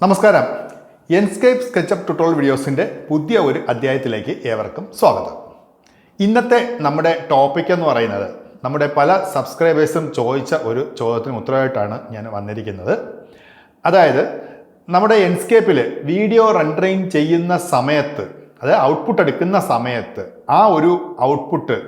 നമസ്കാരം. എൻസ്കേപ്പ് SketchUp tutorial വീഡിയോസിന്റെ പുതിയ ഒരു അധ്യായത്തിലേക്ക് ഏവർക്കും സ്വാഗതം. ഇന്നത്തെ നമ്മുടെ ടോപ്പിക് എന്ന് പറയുന്നത് നമ്മുടെ പല സബ്സ്ക്രൈബേഴ്സും ചോദിച്ച ഒരു ചോദ്യത്തിന് ഉത്തരവായിട്ടാണ് ഞാൻ വന്നിരിക്കുന്നത്. അതായത് നമ്മുടെ എൻസ്കേപ്പിൽ വീഡിയോ റെൻഡറിങ് ചെയ്യുന്ന സമയത്ത് അതായത് ഔട്ട്പുട്ട് എടുക്കുന്ന സമയത്ത് ആ ഒരു ഔട്ട്പുട്ട്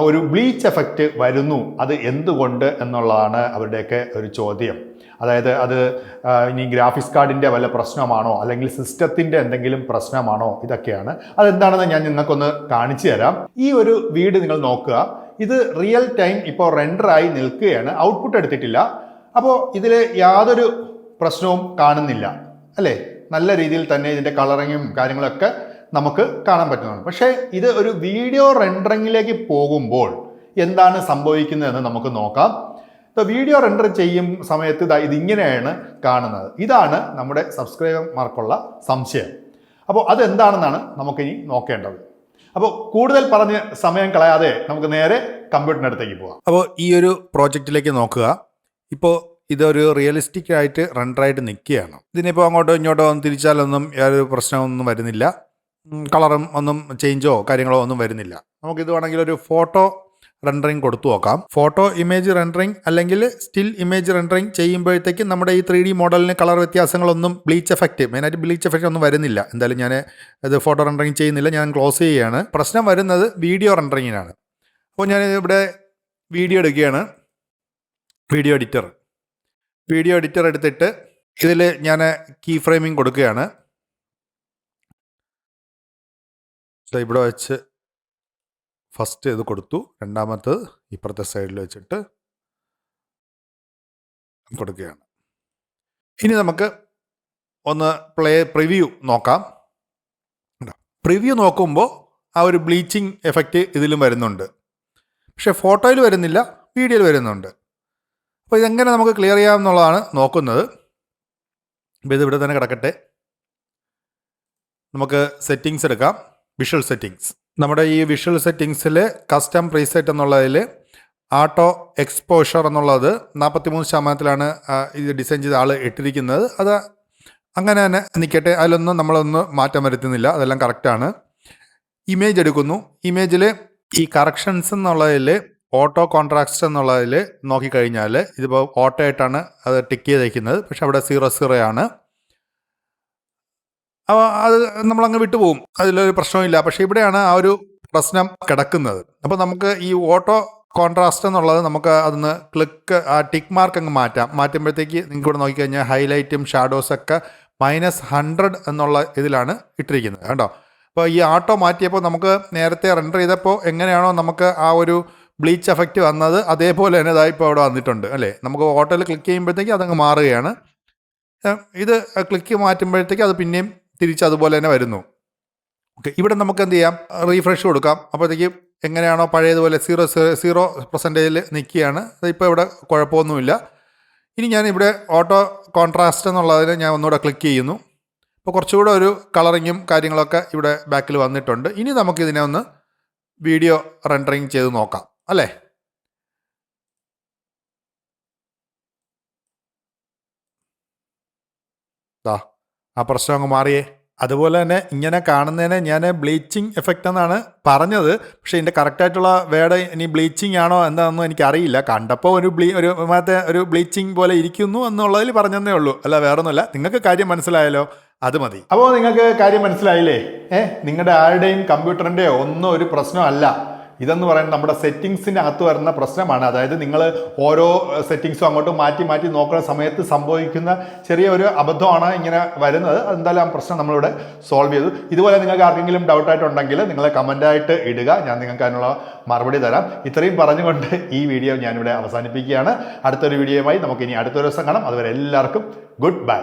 ഒരു ബ്ലീച്ച് എഫക്റ്റ് വരുന്നു. അത് എന്തുകൊണ്ട് എന്നുള്ളതാണ് അവരുടെയൊക്കെ ഒരു ചോദ്യം. അതായത് അത് ഇനി ഗ്രാഫിക്സ് കാർഡിന്റെ വല്ല പ്രശ്നമാണോ? അല്ലെങ്കിൽ സിസ്റ്റത്തിന്റെ എന്തെങ്കിലും പ്രശ്നമാണോ? ഇതൊക്കെയാണ്. അതെന്താണെന്ന് ഞാൻ നിങ്ങൾക്കൊന്ന് കാണിച്ചു തരാം. ഈ ഒരു വീട് നിങ്ങൾ നോക്കുക. ഇത് റിയൽ ടൈം ഇപ്പോൾ റെൻഡറായി നിൽക്കുകയാണ്. ഔട്ട്പുട്ട് എടുത്തിട്ടില്ല. അപ്പോൾ ഇതിൽ യാതൊരു പ്രശ്നവും കാണുന്നില്ല. അല്ലേ? നല്ല രീതിയിൽ തന്നെ ഇതിന്റെ കളറിങ്ങും കാര്യങ്ങളൊക്കെ നമുക്ക് കാണാൻ പറ്റുന്നതാണ്. പക്ഷേ ഇത് ഒരു വീഡിയോ റെൻഡറിങ്ങിലേക്ക് പോകുമ്പോൾ എന്താണ് സംഭവിക്കുന്നതെന്ന് നമുക്ക് നോക്കാം. വീഡിയോ റെൻഡർ ചെയ്യും സമയത്ത് ഇതാ ഇതിങ്ങനെയാണ് കാണുന്നത്. ഇതാണ് നമ്മുടെ സബ്സ്ക്രൈബർമാർക്കുള്ള സംശയം. അപ്പോൾ അതെന്താണെന്നാണ് നമുക്കിനി നോക്കേണ്ടത്. അപ്പോൾ കൂടുതൽ പറഞ്ഞ് സമയം കളയാതെ നമുക്ക് നേരെ കമ്പ്യൂട്ടറിനടുത്തേക്ക് പോകാം അപ്പോൾ ഈ ഒരു പ്രോജക്റ്റിലേക്ക് നോക്കുക. ഇപ്പോൾ ഇതൊരു റിയലിസ്റ്റിക് ആയിട്ട് റണ്ടറായിട്ട് നിൽക്കുകയാണ്. ഇതിനിപ്പോൾ അങ്ങോട്ടോ ഇങ്ങോട്ടോ തിരിച്ചാലൊന്നും യാതൊരു പ്രശ്നമൊന്നും വരുന്നില്ല. കളറും ഒന്നും ചേഞ്ചോ കാര്യങ്ങളോ ഒന്നും വരുന്നില്ല. നമുക്കിത് വേണമെങ്കിൽ ഒരു ഫോട്ടോ റെൻഡറിങ് കൊടുത്തു നോക്കാം. ഫോട്ടോ ഇമേജ് റെൻഡറിങ് അല്ലെങ്കിൽ സ്റ്റിൽ ഇമേജ് റെൻഡറിങ് ചെയ്യുമ്പോഴത്തേക്കും നമ്മുടെ ഈ ത്രീ ഡി മോഡലിന് കളർ വ്യത്യാസങ്ങളൊന്നും ബ്ലീച്ച് എഫക്റ്റ് മെയിനായിട്ട് ബ്ലീച്ച് എഫക്റ്റ് ഒന്നും വരുന്നില്ല. എന്തായാലും ഞാൻ ഇത് ഫോട്ടോ റെൻഡറിങ് ചെയ്യുന്നില്ല ഞാൻ ക്ലോസ് ചെയ്യുകയാണ്. പ്രശ്നം വരുന്നത് വീഡിയോ റെൻഡറിങ്ങിനാണ് അപ്പോൾ ഞാൻ ഇവിടെ വീഡിയോ എടുക്കുകയാണ്. വീഡിയോ എഡിറ്റർ വീഡിയോ എഡിറ്റർ എടുത്തിട്ട് ഇതിൽ ഞാൻ കീ ഫ്രെയിമിങ് കൊടുക്കുകയാണ്. ഇവിടെ വെച്ച് ഫസ്റ്റ് ഇത് കൊടുത്തു. രണ്ടാമത്തത് ഇപ്പുറത്തെ സൈഡിൽ വെച്ചിട്ട് കൊടുക്കുകയാണ്. ഇനി നമുക്ക് ഒന്ന് പ്ലേ പ്രിവ്യൂ നോക്കാം. പ്രിവ്യൂ നോക്കുമ്പോൾ ആ ഒരു ബ്ലീച്ചിങ് എഫക്റ്റ് ഇതിലും വരുന്നുണ്ട്. പക്ഷേ ഫോട്ടോയിൽ വരുന്നില്ല വീഡിയോയിൽ വരുന്നുണ്ട്. അപ്പോൾ ഇതെങ്ങനെ നമുക്ക് ക്ലിയർ ചെയ്യാം എന്നുള്ളതാണ് നോക്കുന്നത്. അപ്പോൾ ഇത് ഇവിടെ തന്നെ കിടക്കട്ടെ. നമുക്ക് സെറ്റിങ്സ് എടുക്കാം. വിഷ്വൽ സെറ്റിങ്സ് നമ്മുടെ ഈ വിഷ്വൽ സെറ്റിങ്സിൽ കസ്റ്റം പ്രീസെറ്റ് എന്നുള്ളതിൽ ആട്ടോ എക്സ്പോഷർ എന്നുള്ളത് നാൽപ്പത്തി മൂന്ന് ശതമാനത്തിലാണ് ഇത് ഡിസൈൻ ചെയ്ത ആൾ ഇട്ടിരിക്കുന്നത്. അത് അങ്ങനെ തന്നെ നിൽക്കട്ടെ അതിലൊന്നും നമ്മളൊന്നും മാറ്റം വരുത്തുന്നില്ല. അതെല്ലാം കറക്റ്റാണ് ഇമേജ് എടുക്കുന്നു. ഇമേജിൽ ഈ കറക്ഷൻസ് എന്നുള്ളതിൽ ഓട്ടോ കോൺട്രാക്സ്റ്റ് എന്നുള്ളതിൽ നോക്കിക്കഴിഞ്ഞാൽ ഇതിപ്പോൾ ഓട്ടോ ആയിട്ടാണ് അത് ടിക്ക് ചെയ്തേക്കുന്നത്. പക്ഷെ അവിടെ സീറോ സീറോ ആണ്. അപ്പോൾ അത് നമ്മളങ്ങ് വിട്ടുപോകും അതിലൊരു പ്രശ്നമില്ല പക്ഷേ ഇവിടെയാണ് ആ ഒരു പ്രശ്നം കിടക്കുന്നത്. അപ്പോൾ നമുക്ക് ഈ ഓട്ടോ കോൺട്രാസ്റ്റ് എന്നുള്ളത് നമുക്ക് അതൊന്ന് ക്ലിക്ക് ആ ടിക്ക് മാർക്ക് അങ്ങ് മാറ്റാം. മാറ്റുമ്പോഴത്തേക്ക് നിങ്ങൾക്ക് ഇവിടെ നോക്കിക്കഴിഞ്ഞാൽ ഹൈലൈറ്റും ഷാഡോസ് ഒക്കെ മൈനസ് ഹൺഡ്രഡ് എന്നുള്ള ഇതിലാണ് ഇട്ടിരിക്കുന്നത് കേട്ടോ അപ്പോൾ ഈ ആട്ടോ മാറ്റിയപ്പോൾ നമുക്ക് നേരത്തെ റെൻഡർ ചെയ്തപ്പോൾ എങ്ങനെയാണോ നമുക്ക് ആ ഒരു ബ്ലീച്ച് എഫക്റ്റ് വന്നത് അതേപോലെ തന്നെ ഇതായി ഇപ്പോൾ അവിടെ വന്നിട്ടുണ്ട് അല്ലേ? നമുക്ക് ഓട്ടോയിൽ ക്ലിക്ക് ചെയ്യുമ്പോഴത്തേക്ക് അതങ്ങ് മാറുകയാണ്. ഇത് ക്ലിക്ക് മാറ്റുമ്പോഴത്തേക്ക് അത് പിന്നെയും തിരിച്ച് അതുപോലെ തന്നെ വരുന്നു. ഓക്കെ ഇവിടെ നമുക്ക് എന്ത് ചെയ്യാം? റീഫ്രഷ് കൊടുക്കാം. അപ്പോഴത്തേക്ക് എങ്ങനെയാണോ പഴയതുപോലെ സീറോ സീറോ പെർസെന്റേജിൽ നിൽക്കുകയാണ്. ഇപ്പോൾ ഇവിടെ കുഴപ്പമൊന്നുമില്ല. ഇനി ഞാൻ ഇവിടെ ഓട്ടോ കോൺട്രാസ്റ്റ് എന്നുള്ളതിന് ഞാൻ ഒന്നുകൂടെ ക്ലിക്ക് ചെയ്യുന്നു. അപ്പോൾ കുറച്ചുകൂടെ ഒരു കളറിങ്ങും കാര്യങ്ങളൊക്കെ ഇവിടെ ബാക്കിൽ വന്നിട്ടുണ്ട്. ഇനി നമുക്കിതിനെ ഒന്ന് വീഡിയോ റെൻഡറിങ് ചെയ്ത് നോക്കാം. അല്ലേ? ആ പ്രശ്നം അങ്ങ് മാറിയേ. അതുപോലെ തന്നെ ഇങ്ങനെ കാണുന്നതിനെ ഞാൻ ബ്ലീച്ചിങ് എഫക്റ്റ് എന്നാണ് പറഞ്ഞത്. പക്ഷേ ഇതിന്റെ കറക്റ്റായിട്ടുള്ള വേർഡ് ഇനി ബ്ലീച്ചിങ് ആണോ എന്താണെന്നും എനിക്കറിയില്ല. കണ്ടപ്പോൾ ഒരു ബ്ലീ ഒരു മറ്റേ ഒരു ബ്ലീച്ചിങ് പോലെ ഇരിക്കുന്നു എന്നുള്ളതിൽ പറഞ്ഞതേ ഉള്ളൂ. അല്ല വേറൊന്നുമില്ല. നിങ്ങൾക്ക് കാര്യം മനസ്സിലായല്ലോ. അത് മതി. അപ്പോൾ നിങ്ങൾക്ക് കാര്യം മനസ്സിലായില്ലേ? ഏഹ് നിങ്ങളുടെ ആരുടെയും കമ്പ്യൂട്ടറിന്റെയോ ഒന്നും ഒരു പ്രശ്നമല്ല. ഇതെന്ന് പറയുന്നത് നമ്മുടെ സെറ്റിങ്സിന്റെ അകത്ത് വരുന്ന പ്രശ്നമാണ്. അതായത് നിങ്ങൾ ഓരോ സെറ്റിങ്സും അങ്ങോട്ട് മാറ്റി മാറ്റി നോക്കുന്ന സമയത്ത് സംഭവിക്കുന്ന ചെറിയ ഒരു അബദ്ധമാണ് ഇങ്ങനെ വരുന്നത്. എന്തായാലും ആ പ്രശ്നം നമ്മളിവിടെ സോൾവ് ചെയ്തു. ഇതുപോലെ നിങ്ങൾക്ക് ആർക്കെങ്കിലും ഡൗട്ടായിട്ടുണ്ടെങ്കിൽ നിങ്ങൾ കമന്റായിട്ട് ഇടുക. ഞാൻ നിങ്ങൾക്ക് അതിനുള്ള മറുപടി തരാം. ഇത്രയും പറഞ്ഞുകൊണ്ട് ഈ വീഡിയോ ഞാനിവിടെ അവസാനിപ്പിക്കുകയാണ്. അടുത്തൊരു വീഡിയോയുമായി നമുക്ക് ഇനി അടുത്തൊരു ദിവസം കാണാം. അതുവരെ എല്ലാവർക്കും ഗുഡ് ബൈ